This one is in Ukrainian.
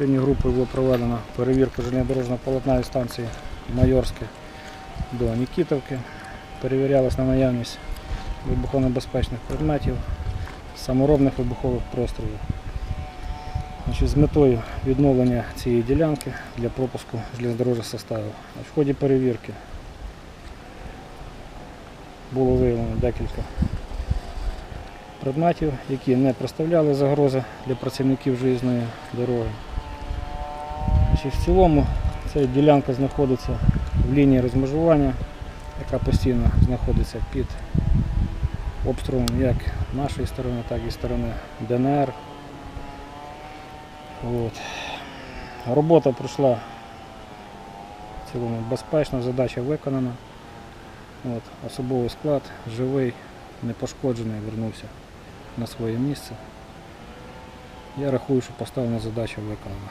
Сьогодні групою було проведено перевірку железнодорожного полотна станції Майорське до Нікітовки. Перевірялась на наявність вибухонебезпечних предметів, саморобних вибухових прострілів. Значить, з метою відновлення цієї ділянки для пропуску железнодорожних составів. В ході перевірки було виявлено декілька предметів, які не представляли загрози для працівників железної дороги. В цілому ця ділянка знаходиться в лінії розмежування, яка постійно знаходиться під обстрілом як нашої сторони, так і сторони ДНР. От. Робота пройшла в цілому безпечно, задача виконана. От. Особовий склад живий, непошкоджений, вернувся на своє місце. Я рахую, що поставлена задача виконана.